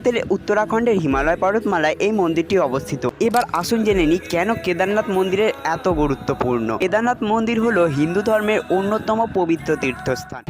ভারতের উত্তরাখণ্ডের হিমালয় পর্বতমালায় এই মন্দিরটি অবস্থিত। এবার আসুন জেনে নিই কেন কেদারনাথ মন্দিরের এত গুরুত্বপূর্ণ। কেদারনাথ মন্দির হলো হিন্দু ধর্মের অন্যতম পবিত্র তীর্থস্থান।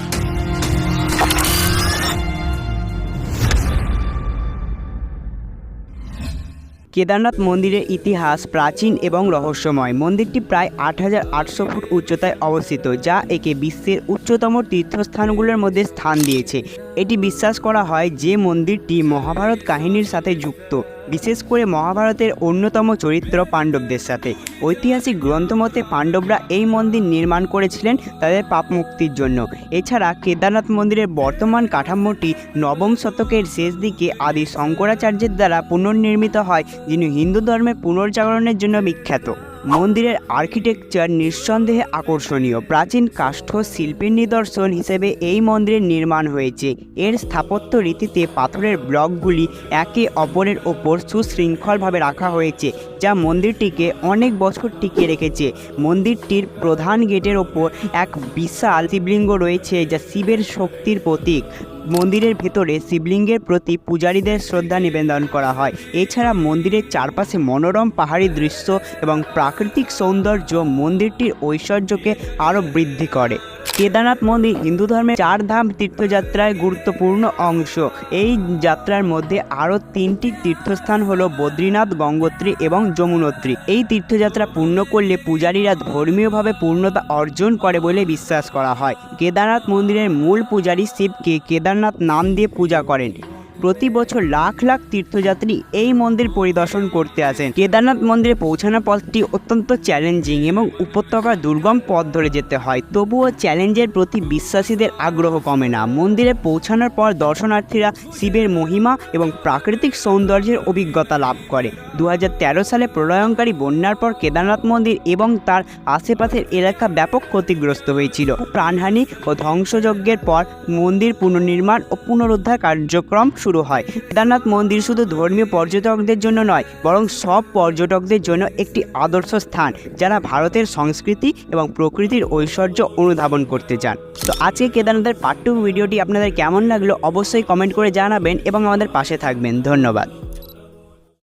কেদারনাথ মন্দিরের ইতিহাস প্রাচীন এবং রহস্যময়। মন্দিরটি প্রায় আট হাজার আটশো ফুট উচ্চতায় অবস্থিত, যা একে বিশ্বের উচ্চতম তীর্থস্থানগুলোর মধ্যে স্থান দিয়েছে। এটি বিশ্বাস করা হয় যে মন্দিরটি মহাভারত কাহিনীর সাথে যুক্ত। বিশেষ করে মহাভারতের অন্যতম চরিত্র পাণ্ডবদের সাথে। ঐতিহাসিক গ্রন্থমতে পাণ্ডবরা এই মন্দির নির্মাণ করেছিলেন তাদের পাপ মুক্তির জন্য। এছাড়া কেদারনাথ মন্দিরের বর্তমান কাঠামোটি নবম শতকের শেষ দিকে আদি শঙ্করাচার্যের দ্বারা পুনর্নির্মিত হয়, যিনি হিন্দু ধর্মের পুনর্জাগরণের জন্য বিখ্যাত। মন্দিরের আর্কিটেকচার নিঃসন্দেহে আকর্ষণীয়। প্রাচীন কাষ্ঠ শিল্পের নিদর্শন হিসেবে এই মন্দিরের নির্মাণ হয়েছে। এর স্থাপত্য রীতিতে পাথরের ব্লকগুলি একে অপরের ওপর সুশৃঙ্খলভাবে রাখা হয়েছে, যা মন্দিরটিকে অনেক বছর টিকিয়ে রেখেছে। মন্দিরটির প্রধান গেটের ওপর এক বিশাল শিবলিঙ্গ রয়েছে, যা শিবের শক্তির প্রতীক। মন্দিরের ভেতরে শিবলিঙ্গের প্রতি পূজারীদের শ্রদ্ধা নিবেদন করা হয়। এছাড়া মন্দিরের চারপাশে মনোরম পাহাড়ি দৃশ্য এবং প্রাকৃতিক সৌন্দর্য মন্দিরটির ঐশ্বর্যকে আরও বৃদ্ধি করে। কেদারনাথ মন্দির হিন্দু ধর্মের চার ধাম তীর্থযাত্রায় গুরুত্বপূর্ণ অংশ। এই যাত্রার মধ্যে আরও তিনটি তীর্থস্থান হলো বদ্রীনাথ, গঙ্গোত্রী এবং যমুনোত্রী। এই তীর্থযাত্রা পূর্ণ করলে পূজারীরা ধর্মীয়ভাবে পূর্ণতা অর্জন করে বলে বিশ্বাস করা হয়। কেদারনাথ মন্দিরের মূল পূজারী শিবকে কেদারনাথ নাম দিয়ে পূজা করেন। প্রতি বছর লাখ লাখ তীর্থযাত্রী এই মন্দির পরিদর্শন করতে আসেন। কেদারনাথ মন্দিরে পৌঁছানোর পথটি অত্যন্ত চ্যালেঞ্জিং এবং উপত্যকার দুর্গম পথ ধরে যেতে হয়। তবুও চ্যালেঞ্জের প্রতি বিশ্বাসীদের আগ্রহ কমে না। মন্দিরে পৌঁছানোর পর দর্শনার্থীরা শিবের মহিমা এবং প্রাকৃতিক সৌন্দর্যের অভিজ্ঞতা লাভ করে। দু হাজার তেরো সালে প্রলয়ঙ্কারী বন্যার পর কেদারনাথ মন্দির এবং তার আশেপাশের এলাকা ব্যাপক ক্ষতিগ্রস্ত হয়েছিল। প্রাণহানি ও ধ্বংসযজ্ঞের পর মন্দির পুনর্নির্মাণ ও পুনরুদ্ধার কার্যক্রম শুরু হয়। কেদারনাথ মন্দির শুধু ধর্মীয় পর্যটকদের জন্য নয়, বরং সব পর্যটকদের জন্য একটি আদর্শ স্থান, যারা ভারতের সংস্কৃতি এবং প্রকৃতির ঐশ্বর্য অনুধাবন করতে চান। তো আজকে কেদারনাথের পার্ট টু ভিডিওটি আপনাদের কেমন লাগল অবশ্যই কমেন্ট করে জানাবেন এবং আমাদের পাশে থাকবেন। ধন্যবাদ।